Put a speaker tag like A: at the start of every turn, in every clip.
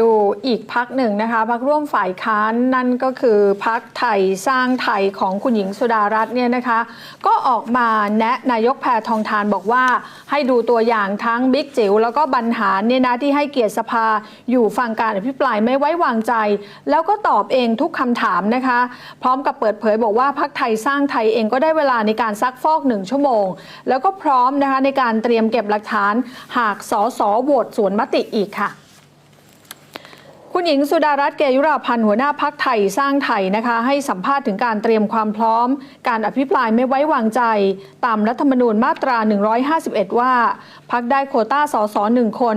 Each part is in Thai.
A: ดูอีกพักหนึ่งนะคะพักร่วมฝ่ายค้านนั่นก็คือพักไทยสร้างไทยของคุณหญิงสุดารัตน์เนี่ยนะคะ ก็ออกมาแนะนายกแพทองทานบอกว่า ให้ดูตัวอย่างทั้งบิ๊กจิ๋วแล้วก็บรรหารเนี่ยนะที่ให้เกียรติสภาอยู่ฟังการอภิปรายไม่ไว้วางใจ แล้วก็ตอบเองทุกคำถามนะคะ พร้อมกับเปิดเผยบอกว่าพักไทยสร้างไทยเองก็ได้เวลาในการซักฟอกหนึ่งชั่วโมง แล้วก็พร้อมนะคะในการเตรียมเก็บหลักฐานหากสสโหวตสวนมติอีกค่ะ คุณหญิงสุดารัตน์เกยุราพันธ์หัวหน้าพักไทยสร้างไทยนะคะให้สัมภาษณ์ถึงการเตรียมความพร้อม การอภิปรายไม่ไว้วางใจ ตามรัฐธรรมนูญมาตรา 151 ว่า พักได้โคต้าสสหนึ่งคน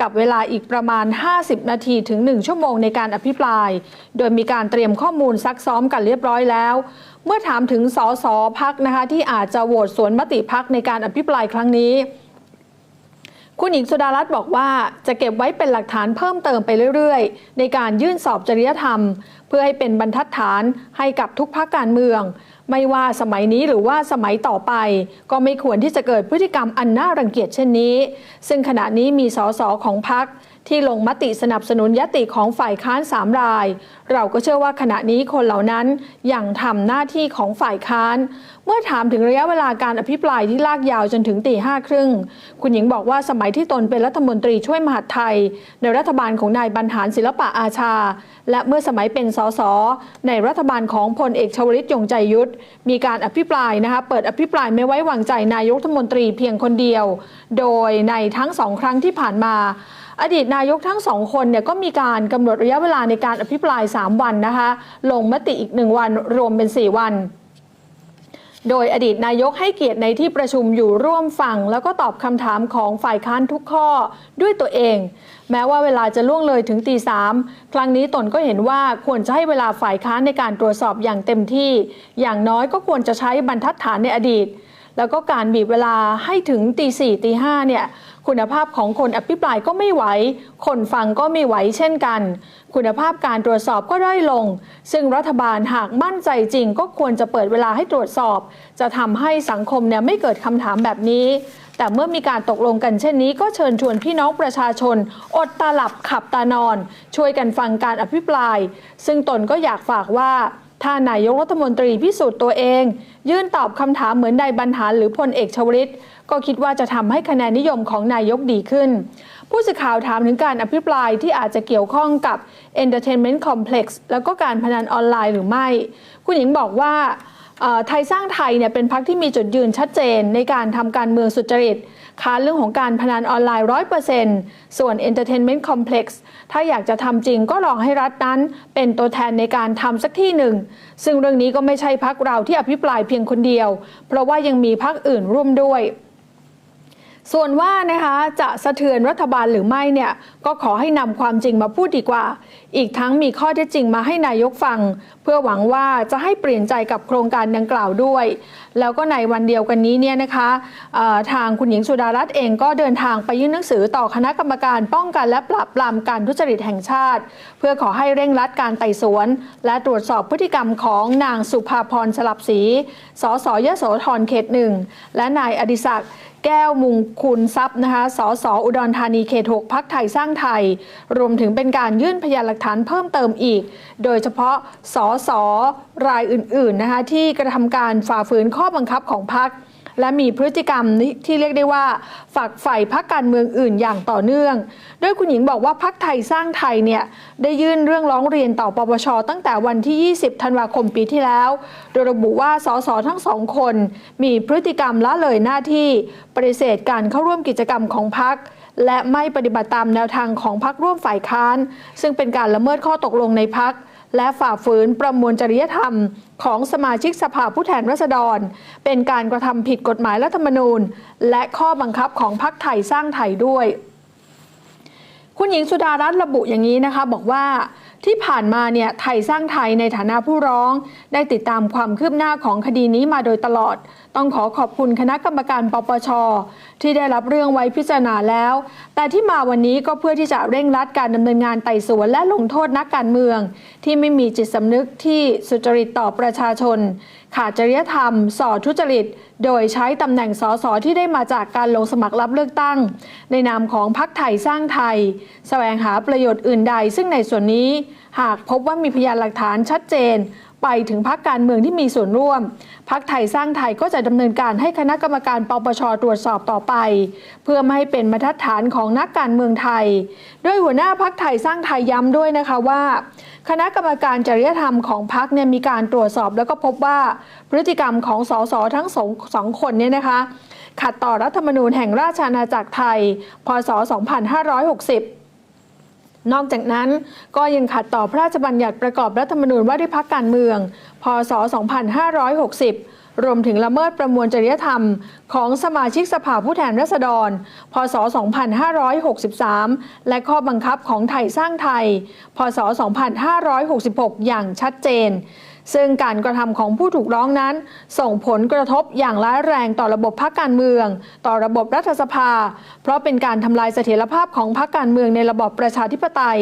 A: กับเวลาอีกประมาณ 50 นาทีถึง 1 ชั่วโมงในการอภิปราย โดยมีการเตรียมข้อมูลซักซ้อมกันเรียบร้อยแล้ว เมื่อถามถึงสสพักนะคะที่อาจจะโหวตสวนมติพักในการอภิปรายครั้งนี้ คุณหญิงสุดารัตน์บอกว่าจะเก็บไว้เป็นหลักฐานเพิ่มเติมไปเรื่อยๆ ในการยื่นสอบจริยธรรม เพื่อให้เป็นบรรทัดฐานให้กับทุกภาคการเมือง ไม่ว่าสมัยนี้หรือว่าสมัยต่อไป ก็ไม่ควรที่จะเกิดพฤติกรรมอันน่ารังเกียจเช่นนี้ ซึ่งขณะนี้มีสสของพัก ที่ลงมติสนับสนุนยติของฝ่ายค้านสามราย เราก็เชื่อว่าขณะนี้คนเหล่านั้นยังทำหน้าที่ของฝ่ายค้าน เมื่อถามถึงระยะเวลาการอภิปรายที่ลากยาวจนถึงตีห้าครึ่ง คุณหญิงบอกว่าสมัยที่ตนเป็นรัฐมนตรีช่วยมหาดไทย ในรัฐบาลของนายบรรหารศิลปะอาชา และเมื่อสมัยเป็นสสในรัฐบาลของพลเอกชวลิตยงใจยุทธมีการอภิปรายนะคะเปิดอภิปรายไม่ไว้วางใจนายกรัฐมนตรีเพียงคนเดียว โดยในทั้งสองครั้งที่ผ่านมา อดีตนายกทั้งสองคนเนี่ยก็มีการกำหนดระยะเวลาในการอภิปราย 3 วันนะคะ ลงมติอีก 1 วันรวมเป็น 4 วันโดยอดีตนายกให้เกียรติในที่ประชุมอยู่ร่วมฟัง แล้วก็ตอบคำถามของฝ่ายค้านทุกข้อด้วยตัวเอง แม้ว่าเวลาจะล่วงเลยถึงตีสามครั้งนี้ตนก็เห็นว่าควรจะให้เวลาฝ่ายค้านในการตรวจสอบอย่างเต็มที่ อย่างน้อยก็ควรจะใช้บรรทัดฐานในอดีต แล้วก็การบีบเวลาให้ถึงตีสี่ตีห้าเนี่ยคุณภาพของคนอภิปรายก็ไม่ไหว คนฟังก็ไม่ไหวเช่นกัน คุณภาพการตรวจสอบก็ด้อยลง ซึ่งรัฐบาลหากมั่นใจจริงก็ควรจะเปิดเวลาให้ตรวจสอบ จะทำให้สังคมเนี่ยไม่เกิดคำถามแบบนี้ แต่เมื่อมีการตกลงกันเช่นนี้ ก็เชิญชวนพี่น้องประชาชน อดตาหลับขับตานอน ช่วยกันฟังการอภิปราย ซึ่งตนก็อยากฝากว่า ถ้านายกรัฐมนตรีพิสูจน์ตัวเอง ยื่นตอบคำถามเหมือนนายบรรหารหรือพลเอกชวลิต ก็คิดว่าจะทำให้คะแนนนิยมของนายกดีขึ้น ผู้สื่อข่าวถามถึงการอภิปรายที่อาจจะเกี่ยวข้องกับ Entertainment Complex แล้วก็การพนันออนไลน์หรือไม่ คุณหญิงบอกว่า ไทยสร้างไทยเนี่ยเป็นพรรคที่มีจุดยืนชัดเจนในการทำการเมืองสุจริตค้านเรื่องของการพนันออนไลน์ร้อยเปอร์เซ็นต์ส่วน Entertainment Complex ถ้าอยากจะทำจริงก็ลองให้รัฐนั้น เป็นตัวแทนในการทำสักที่หนึ่ง ซึ่งเรื่องนี้ก็ไม่ใช่พักเราที่อภิปรายเพียงคนเดียว เพราะว่ายังมีพักอื่นร่วมด้วย ส่วนว่านะคะจะสะเทือนรัฐบาลหรือไม่เนี่ยก็ขอให้นำความจริงมาพูดดีกว่า อีกทั้งมีข้อเท็จจริงมาให้นายกฟัง เพื่อหวังว่าจะให้เปลี่ยนใจกับโครงการดังกล่าวด้วย แล้วก็ในวันเดียวกันนี้เนี่ยนะคะทางคุณหญิงสุดารัตน์เองก็เดินทางไปยื่นหนังสือต่อคณะกรรมการป้องกันและปราบปรามการทุจริตแห่งชาติ เพื่อขอให้เร่งรัดการไต่สวน และตรวจสอบพฤติกรรมของนางสุภาพรสลับศรีสสยโสธรเขตหนึ่งและนายอดิศักดิ์ แก้วมุงคุณทรัพย์นะคะสสอุดรธานีเขตหกพักไทยสร้างไทย รวมถึงเป็นการยื่นพยานหลักฐานเพิ่มเติมอีก โดยเฉพาะสสรายอื่นๆนะคะที่กระทำการฝ่าฝืนข้อบังคับของพัก และมีพฤติกรรมที่เรียกได้ว่าฝักใฝ่พักการเมืองอื่นอย่างต่อเนื่อง โดยคุณหญิงบอกว่าพักไทยสร้างไทยเนี่ยได้ยื่นเรื่องร้องเรียนต่อปปชตั้งแต่วันที่ 20 ธันวาคมปีที่แล้ว โดยระบุว่าสสทั้งสองคน มีพฤติกรรมละเลยหน้าที่ปฏิเสธการเข้าร่วมกิจกรรมของพักและไม่ปฏิบัติตามแนวทางของพักร่วมฝ่ายค้าน ซึ่งเป็นการละเมิดข้อตกลงในพัก และฝ่าฝืนประมวลจริยธรรม ของสมาชิกสภาผู้แทนราษฎร เป็นการกระทำผิดกฎหมายรัฐธรรมนูญ และข้อบังคับของพรรคไทยสร้างไทยด้วย คุณหญิงสุดารัตน์ระบุอย่างนี้นะคะบอกว่าที่ผ่านมาเนี่ยไทยสร้างไทยในฐานะผู้ร้อง ได้ติดตามความคืบหน้าของคดีนี้มาโดยตลอด ต้องขอขอบคุณคณะกรรมการปปช ที่ได้รับเรื่องไว้พิจารณาแล้ว แต่ที่มาวันนี้ก็เพื่อที่จะเร่งรัดการดำเนินงานไต่สวนและลงโทษนักการเมือง ที่ไม่มีจิตสำนึกที่สุจริตต่อประชาชน ขาดจริยธรรม ส่อทุจริต โดยใช้ตำแหน่งสสที่ได้มาจากการลงสมัครรับเลือกตั้ง ในนามของพรรคไทยสร้างไทย แสวงหาประโยชน์อื่นใด ซึ่งในส่วนนี้ หากพบว่ามีพยานหลักฐานชัดเจน ไปถึงพักการเมืองที่มีส่วนร่วม พักไทยสร้างไทยก็จะดำเนินการให้คณะกรรมการปปชตรวจสอบต่อไป เพื่อไม่ให้เป็นบรรทัดฐานของนักการเมืองไทยโดยหัวหน้าพักไทยสร้างไทยย้ำด้วยนะคะว่า คณะกรรมการจริยธรรมของพักเนี่ยมีการตรวจสอบแล้วก็พบว่าพฤติกรรมของสสทั้งสองสองคนเนี่ยนะคะขัดต่อรัฐธรรมนูญแห่งราชอาณาจักรไทย พศ 2560 นอกจากนั้นก็ยังขัดต่อพระราชบัญญัติประกอบรัฐธรรมนูญว่าด้วยพักการเมือง พศ 2560 รวมถึงละเมิดประมวลจริยธรรม ของสมาชิกสภาผู้แทนราษฎร พศ 2563 และข้อบังคับของไทยสร้างไทย พศ 2566 อย่างชัดเจน ซึ่งการกระทำของผู้ถูกร้องนั้น ส่งผลกระทบอย่างร้ายแรงต่อระบบพรรคการเมือง ต่อระบบรัฐสภา เพราะเป็นการทำลายเสถียรภาพของพรรคการเมืองในระบบประชาธิปไตย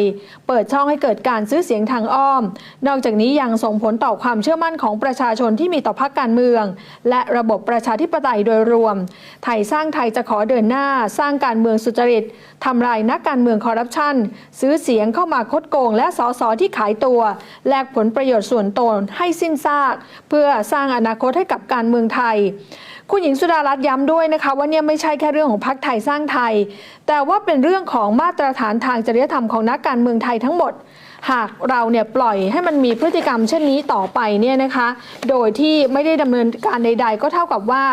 A: เปิดช่องให้เกิดการซื้อเสียงทางอ้อม นอกจากนี้ยังส่งผลต่อความเชื่อมั่นของประชาชนที่มีต่อพรรคการเมือง และระบบประชาธิปไตยโดยรวม ไทยสร้างไทยจะขอเดินหน้า สร้างการเมืองสุจริตทำลายนักการเมืองคอร์รัปชันซื้อเสียงเข้ามาคดโกง และสอสอที่ขายตัว แลกผลประโยชน์ส่วนตนให้สิ้นซาก เพื่อสร้างอนาคตให้กับการเมืองไทย คุณหญิงสุดารัตน์ย้ำด้วยนะคะว่าเนี่ยไม่ใช่แค่เรื่องของพรรคไทยสร้างไทย แต่ว่าเป็นเรื่องของมาตรฐานทางจริยธรรมของนักการเมืองไทยทั้งหมดหากเราเนี่ยปล่อยให้มันมีพฤติกรรมเช่นนี้ต่อไปเนี่ยนะคะ โดยที่ไม่ได้ดำเนินการใด ๆ ก็เท่ากับว่า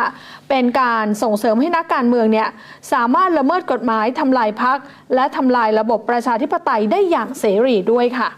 A: เป็นการส่งเสริมให้นักการเมืองเนี่ยสามารถละเมิดกฎหมายทำลายพัก และทำลายระบบประชาธิปไตยได้อย่างเสรีด้วยค่ะ